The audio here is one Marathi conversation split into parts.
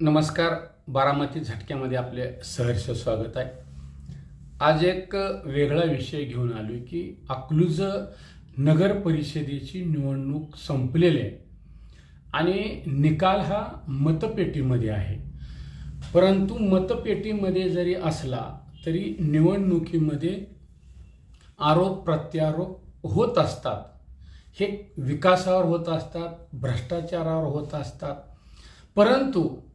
नमस्कार. बारामती झटक्यामध्ये आपले सहर्ष स्वागत आहे. आज एक वेगळा विषय घेऊन आलो आहे की अकलूज नगर परिषदेची निवडणूक संपलेली आहे. आणि निकाल हा मतपेटीमध्ये आहे. परंतु मतपेटीमध्ये जरी असला तरी निवडणुकीमध्ये आरोप प्रत्यारोप होत असतात. हे विकासावर होत असतात भ्रष्टाचारावर होत असतात. परंतु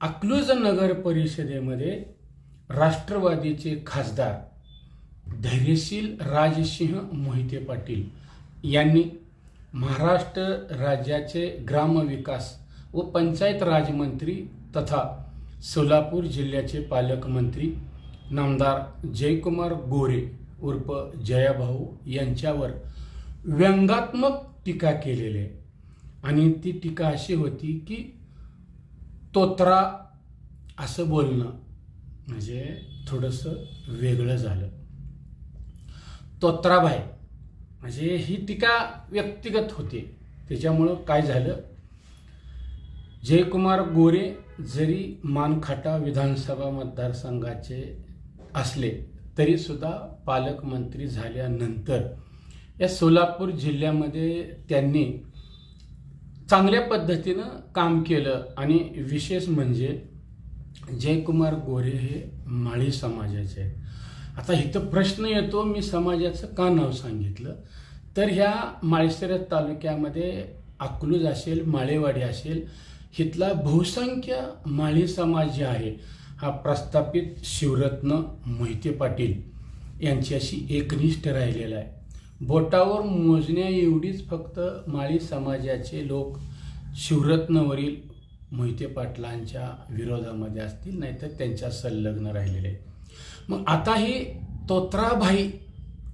अकलूज नगर परिषदेमध्ये राष्ट्रवादीचे खासदार धैर्यशील राजसिंह मोहिते पाटील यांनी महाराष्ट्र राज्याचे ग्रामविकास व पंचायत राजमंत्री तथा सोलापूर जिल्ह्याचे पालकमंत्री नामदार जयकुमार गोरे उर्फ जयाभाऊ यांच्यावर व्यंगात्मक टीका केलेली आहे. आणि ती टीका अशी होती की तोत्रा असं बोलणं म्हणजे थोडंसं वेगळं झालं. तोत्राबाई म्हणजे ही टीका व्यक्तिगत होती. त्याच्यामुळं काय झालं? जयकुमार गोरे जरी मानखाटा विधानसभा मतदारसंघाचे असले तरीसुद्धा पालकमंत्री झाल्यानंतर या सोलापूर जिल्ह्यामध्ये त्यांनी चांगल्या पद्धतीनं काम केलं. आणि विशेष म्हणजे जयकुमार गोरे हे माळी समाजाचे आहेत. आता इथं प्रश्न येतो मी समाजाचं का नाव सांगितलं? तर ह्या माळशिरस तालुक्यामध्ये अकलूज असेल माळेवाडी असेल इथला बहुसंख्य माळी समाज जे आहे हा प्रस्थापित शिवरत्न मोहिते पाटील यांच्याशी एकनिष्ठ राहिलेला आहे. बोटावर मोजण्या एवढीच फक्त माळी समाजाचे लोक शिवरत्नवरील मोहिते पाटलांच्या विरोधामध्ये असतील नाहीतर त्यांच्या संलग्न राहिलेले. मग आता हे तोत्राभाई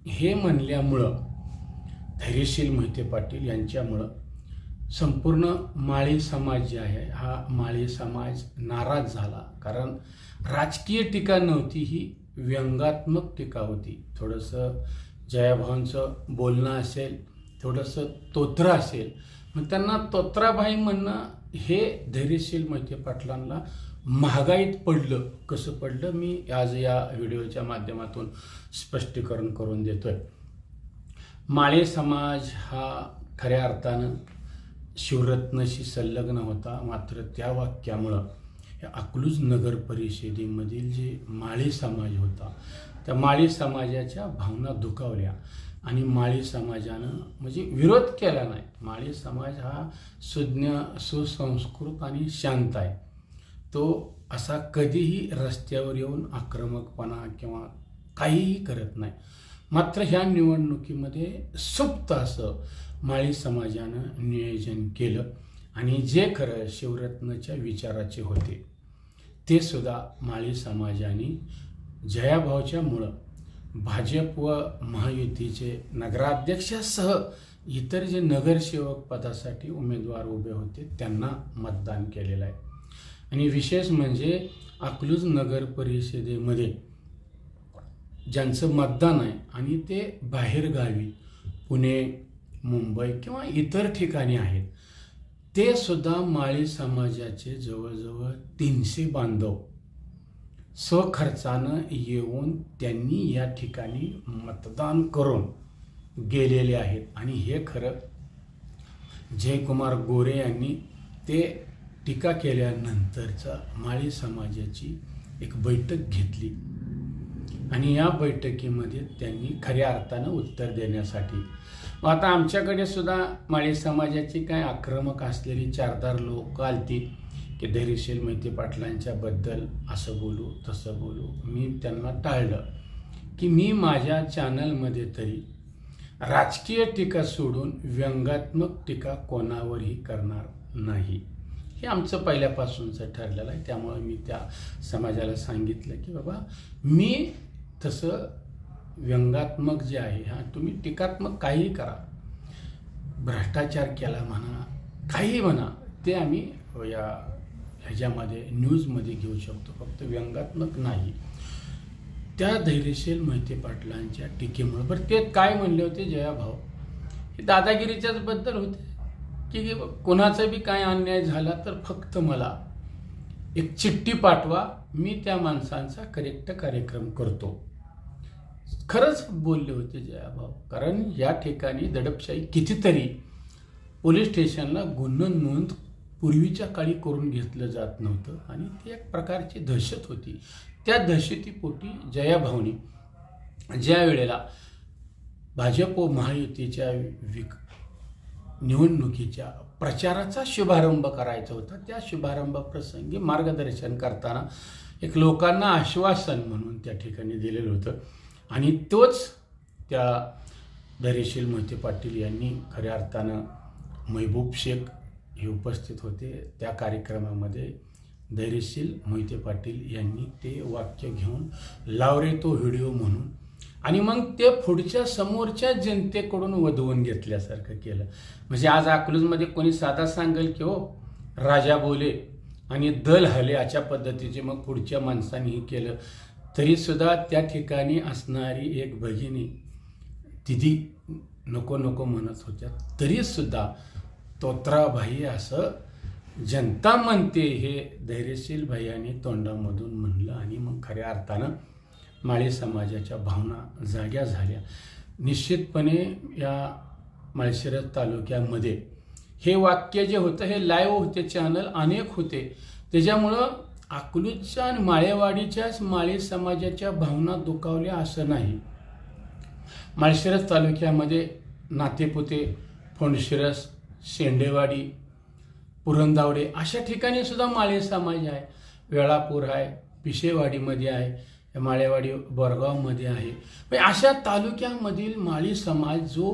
हे म्हणल्यामुळं धैर्यशील मोहिते पाटील यांच्यामुळं संपूर्ण माळी समाज जे आहे हा माळी समाज नाराज झाला. कारण राजकीय टीका नव्हती ही व्यंगात्मक टीका होती. थोडंसं जयाभावांचं बोलणं असेल थोडंसं तोत्र असेल मग त्यांना तोत्राबाई म्हणणं हे धैर्यशील मोहिते पाटलांना महागाईत पडलं. कसं पडलं? मी आज या व्हिडिओच्या माध्यमातून स्पष्टीकरण करून देतोय. माळे समाज हा खऱ्या अर्थानं शिवरत्नशी संलग्न होता मात्र त्या वाक्यामुळं या अकलूज नगर परिषदेमधील जे माळी समाज होता त्या माळी समाजाच्या भावना दुखावल्या. आणि माळी समाजानं म्हणजे विरोध केला नाही. माळी समाज हा सुज्ञ सुसंस्कृत आणि शांत आहे. तो असा कधीही रस्त्यावर येऊन आक्रमकपणा किंवा काहीही करत नाही. मात्र ह्या निवडणुकीमध्ये सुप्त असं माळी समाजानं नियोजन केलं. आणि जे खरं शिवरत्नच्या विचाराचे होते ते सुद्धा माळी समाजाने जयाभावच्या मुळं भाजप व महायुतीचे नगराध्यक्षासह इतर जे नगरसेवक पदासाठी उमेदवार उभे होते त्यांना मतदान केलेलं आहे. आणि विशेष म्हणजे अकलूज नगर परिषदेमध्ये ज्यांचं मतदान आहे आणि ते बाहेरगावी पुणे मुंबई किंवा इतर ठिकाणी आहेत ते सुद्धा माळी समाजाचे जवळजवळ तीनशे बांधव स्वखर्चानं येऊन त्यांनी या ठिकाणी मतदान करून गेलेले आहेत. आणि हे खरं जयकुमार गोरे यांनी ते टीका केल्यानंतरचा माळी समाजाची एक बैठक घेतली. आणि या बैठकीमध्ये त्यांनी खऱ्या अर्थानं उत्तर देण्यासाठी मग आता आमच्याकडे सुद्धा माळी समाजाची काय आक्रमक असलेली चारदार लोक आलती की धैर्यशील मोहिते पाटलांच्याबद्दल असं बोलू तसं बोलू. मी त्यांना टाळलं की मी माझ्या चॅनलमध्ये तरी राजकीय टीका सोडून व्यंगात्मक टीका कोणावरही करणार नाही. हे आमचं पहिल्यापासूनचं ठरलेलं आहे. त्यामुळे मी त्या समाजाला सांगितलं की बाबा मी तसं व्यंगात्मक जे आहे हा तुम्ही टीकात्मक काहीही करा. भ्रष्टाचार केला म्हणा काहीही म्हणा ते आम्ही या ह्याच्यामध्ये न्यूजमध्ये घेऊ शकतो. फक्त व्यंगात्मक नाही. त्या धैर्यशील मोहिते पाटलांच्या टीकेमुळे. बरं ते काय म्हणले होते जयाभाऊ हे दादागिरीच्याच बद्दल होते? की कोणाचा बी काय अन्याय झाला तर फक्त मला एक चिठ्ठी पाठवा मी त्या माणसांचा करेक्ट कार्यक्रम करतो. खरंच बोलले होते जयाभाऊ कारण या ठिकाणी दडपशाही कितीतरी पोलीस स्टेशनला गुन्हा नोंद पूर्वीच्या काळी करून घेतलं जात नव्हतं आणि ती एक प्रकारची दहशत होती. त्या दहशतीपोटी जयाभाऊने ज्या वेळेला भाजप व महायुतीच्या विक निवडणुकीच्या प्रचाराचा शुभारंभ करायचा होता त्या शुभारंभ प्रसंगी मार्गदर्शन करताना एक लोकांना आश्वासन म्हणून त्या ठिकाणी दिलेलं होतं. आणि तोच त्या धैर्यशील मोहिते पाटील यांनी खऱ्या अर्थानं महबूब शेख हे उपस्थित होते. त्या कार्यक्रमामध्ये धैर्यशील मोहिते पाटील यांनी ते वाक्य घेऊन लावरे तो व्हिडिओ म्हणून आणि मग ते पुढच्या समोरच्या जनतेकडून वधवून घेतल्यासारखं केलं. म्हणजे आज अकलूजमध्ये कोणी साधा सांगेल की हो राजा बोले आणि दल हले अशा पद्धतीचे मग पुढच्या माणसांनी हे केलं. तरीसुद्धा त्या ठिकाणी असणारी एक भगिनी दिदी नको नको म्हणत होत्या. तरीसुद्धा तोत्राभाई असं जनता म्हणते हे धैर्यशील भैयाने तोंडामधून म्हणलं आणि मग खऱ्या अर्थानं माळी समाजाच्या भावना जाग्या झाल्या. निश्चितपणे या माळशिरस तालुक्यामध्ये हे वाक्य जे होतं हे लाईव्ह होते चॅनल अनेक होते. त्याच्यामुळं अकलूजच्या आणि माळेवाडीच्याच माळी समाजाच्या भावना दुखावल्या असं नाही. माळशिरस तालुक्यामध्ये नातेपुते फोंडशिरस शेंडेवाडी पुरंदावडे अशा ठिकाणी सुद्धा माळी समाज आहे. वेळापूर आहे पिशेवाडीमध्ये आहे माळेवाडी बोरगावमध्ये आहे. म्हणजे अशा तालुक्यामधील माळी समाज जो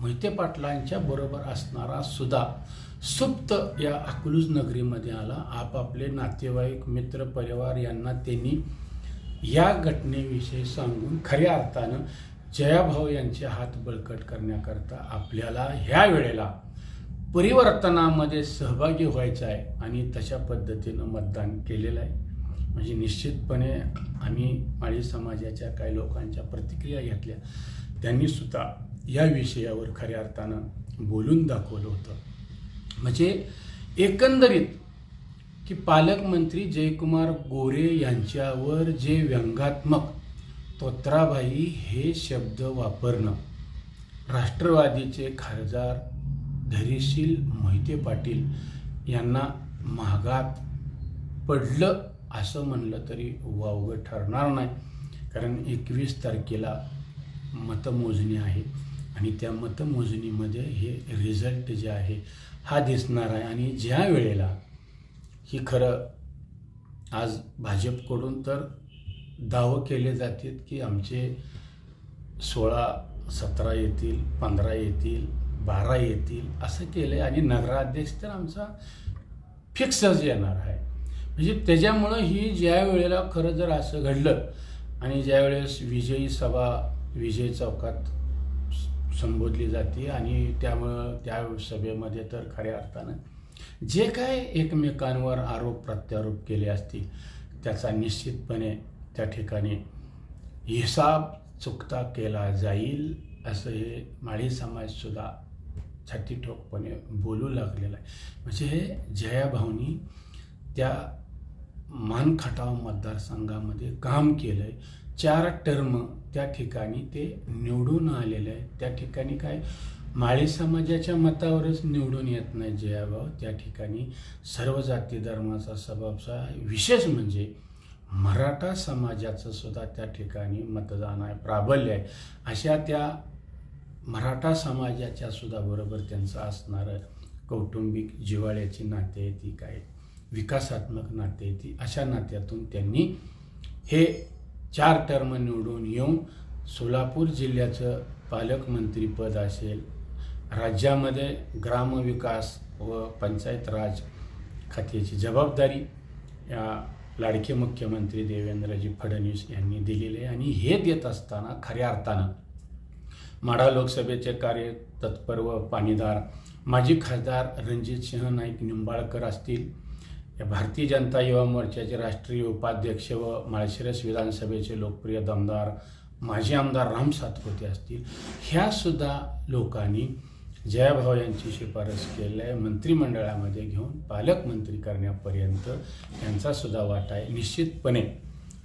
मोहिते पाटलांच्या बरोबर असणारा सुद्धा सुप्त या अकलूज नगरीमध्ये आला. आपापले नातेवाईक मित्र परिवार यांना त्यांनी या घटनेविषयी सांगून खऱ्या अर्थानं जयाभाऊ यांचे हात बळकट करण्याकरता आपल्याला ह्या वेळेला परिवर्तनामध्ये सहभागी व्हायचं आहे आणि तशा पद्धतीनं मतदान केलेलं आहे. म्हणजे निश्चितपणे आम्ही माळी समाजाच्या काही लोकांच्या प्रतिक्रिया घेतल्या. त्यांनी सुद्धा या विषयावर खऱ्या अर्थानं बोलून दाखवलं होतं. म्हणजे एकंदरीत की पालकमंत्री जयकुमार गोरे यांच्यावर जे व्यंगात्मक तोत्राबाई हे शब्द वापरणं राष्ट्रवादीचे खासदार धैर्यशील मोहिते पाटील यांना महागात पडलं असं म्हणलं तरी वावगं ठरणार नाही. कारण एकवीस तारखेला मतमोजणी आहे आणि त्या मतमोजणीमध्ये हे रिझल्ट जे आहे हा दिसणार आहे. आणि ज्या वेळेला ही खरं आज भाजपकडून तर दावं केले जातात की आमचे सोळा सतरा येतील पंधरा येतील बारा येतील असं केलं आहे आणि नगराध्यक्ष तर आमचा फिक्सच येणार आहे. म्हणजे त्याच्यामुळं ही ज्या वेळेला खरं जर असं घडलं आणि ज्यावेळेस विजयी सभा विजय चौकात संबोधली जाते आणि त्यामुळं त्या सभेमध्ये तर खऱ्या अर्थानं जे काय एकमेकांवर आरोप प्रत्यारोप केले असतील त्याचा निश्चितपणे त्या ठिकाणी हिसाब चुकता केला जाईल असं हे माळी समाजसुद्धा छाती ठोकपणे बोलू लागलेला आहे. म्हणजे हे जयाभाऊनी त्या मानखटाव मतदारसंघामध्ये काम केलं आहे चार टर्म त्या ठिकाणी ते निवडून आलेलं आहे त्या ठिकाणी काय? माळी समाजाच्या मतावरच निवडून येत नाही जयाभाऊ. त्या ठिकाणी सर्व जाती धर्माचा सबाबचा विशेष म्हणजे मराठा समाजाचं सुद्धा त्या ठिकाणी मतदान आहे प्राबल्य आहे. अशा त्या मराठा समाजाच्या सुद्धा बरोबर त्यांचं असणारं कौटुंबिक जिव्हाळ्याची नाते ती काय? विकासात्मक नाते ती. अशा नात्यातून त्यांनी हे चार टर्म निवडून येऊन सोलापूर जिल्ह्याचं पालकमंत्रीपद असेल. राज्यामध्ये ग्रामविकास व पंचायत राज खात्याची जबाबदारी या लाडके मुख्यमंत्री देवेंद्रजी फडणवीस यांनी दिलेले आहे आणि हे देत असताना खऱ्या अर्थानं माढा लोकसभेचे कार्य तत्पर व पाणीदार माजी खासदार रणजितसिंह नाईक निंबाळकर असतील. या भारतीय जनता युवा मोर्चाचे राष्ट्रीय उपाध्यक्ष व माळशिरस विधानसभेचे लोकप्रिय दमदार माजी आमदार राम सातपुते असतील ह्यासुद्धा लोकांनी जयाभाऊ यांची शिफारस केलेली आहे मंत्रिमंडळामध्ये घेऊन पालकमंत्री करण्यापर्यंत यांचा सुद्धा वाटा आहे. निश्चितपणे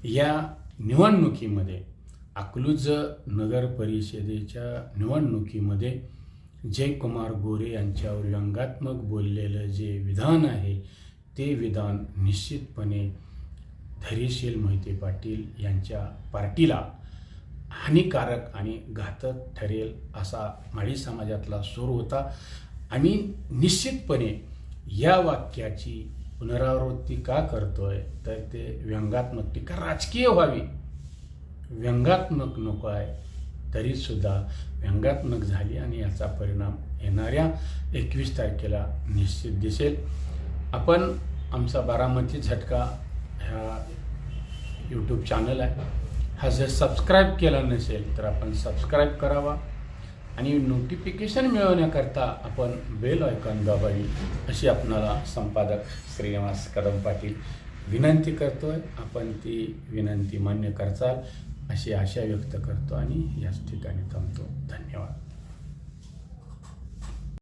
या निवडणुकीमध्ये अकलूज नगर परिषदेच्या निवडणुकीमध्ये जयकुमार गोरे यांच्यावर व्यंगात्मक बोललेलं जे विधान आहे ते विधान निश्चितपणे धैर्यशील मोहिते पाटील यांच्या पार्टीला हानिकारक आणि घातक ठरेल असा माळी समाजातला सूर होता. आणि निश्चितपणे या वाक्याची पुनरावृत्ती का करतोय तर ते व्यंगात्मक टीका राजकीय व्हावी. व्यंगात्मक नको आहे तरीसुद्धा व्यंगात्मक झाली आणि याचा परिणाम येणाऱ्या एकवीस तारखेला निश्चित दिसेल. आपण आमचा बारामती झटका ह्या यूट्यूब चॅनल आहे. हा जर सबस्क्राईब केला नसेल तर आपण सबस्क्राईब करावा आणि नोटिफिकेशन मिळवण्याकरता आपण बेल आयकॉन दाबावी अशी आपणाला संपादक श्रीनिवास कदम पाटील विनंती करतो आहे आपण ती विनंती मान्य करचाल अशी आशा व्यक्त करतो आणि याच ठिकाणी थांबतो. धन्यवाद.